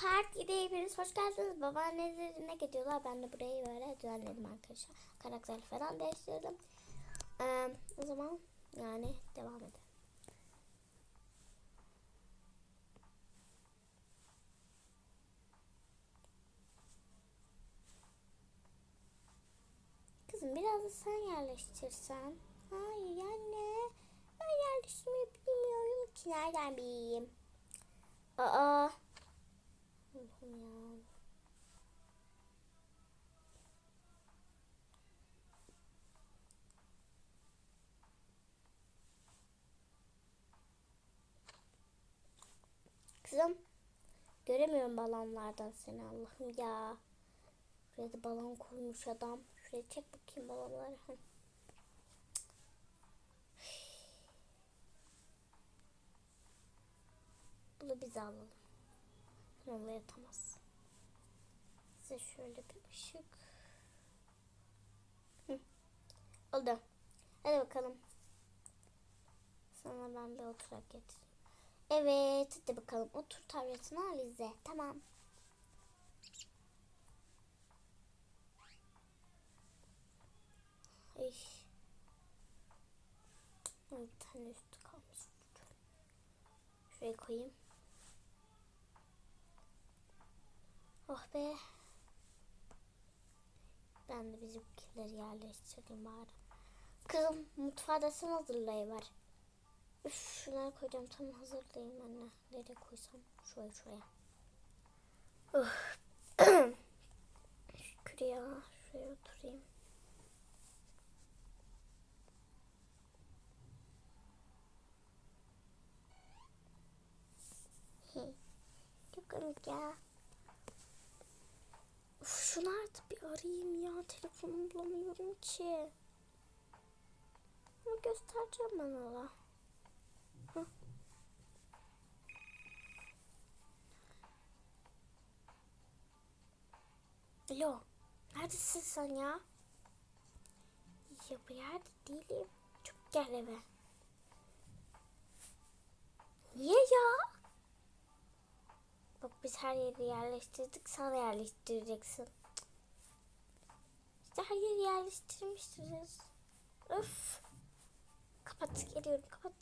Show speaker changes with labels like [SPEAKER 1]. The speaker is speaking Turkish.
[SPEAKER 1] Part 7'ye hepiniz hoş geldiniz. Babaannelerine gidiyorlar. Ben de burayı böyle düzenledim arkadaşlar. Karakter falan değiştirdim. Ee, o zaman yani devam edelim. Kızım biraz da sen yerleştirsen. Hayır anne. Ben yerleştirmeyi bilmiyorum ki. Nereden bileyim? Aa. Allah'ım ya. Kızım. Göremiyorum balonlardan seni Allah'ım ya. Buraya da balon koymuş adam. Şuraya çek bakayım balonları. Bunu biz alalım. Onunla yatamaz. Size şöyle bir ışık. Hı. Oldu. Hadi bakalım. Sana ben bir oturak getireyim. Evet. Hadi bakalım. Otur tabletini al izle. Tamam. Ay. Bir tane üstü kalmış. Şuraya koyayım. Oh be. Ben de bizimkileri yerleştireyim bari. Kızım mutfağı da sen hazırlayıver. Üf şunları koyacağım tam hazırlayayım anne. Nereye koysam? Şuraya şuraya. Şükür ya. Şuraya oturayım. Çok komik ya. Şunu artık bir arayayım ya. Telefonumu bulamıyorum ki. Ama göstereceğim ben ona. Hı. Alo. Neredesin sen ya? Ya bu yerde değilim. Çok gel eve. Niye ya? Bak biz her yeri yerleştirdik. Sen yerleştireceksin yerleştirmiştiriz. Öf. Kapat geliyorum kapat.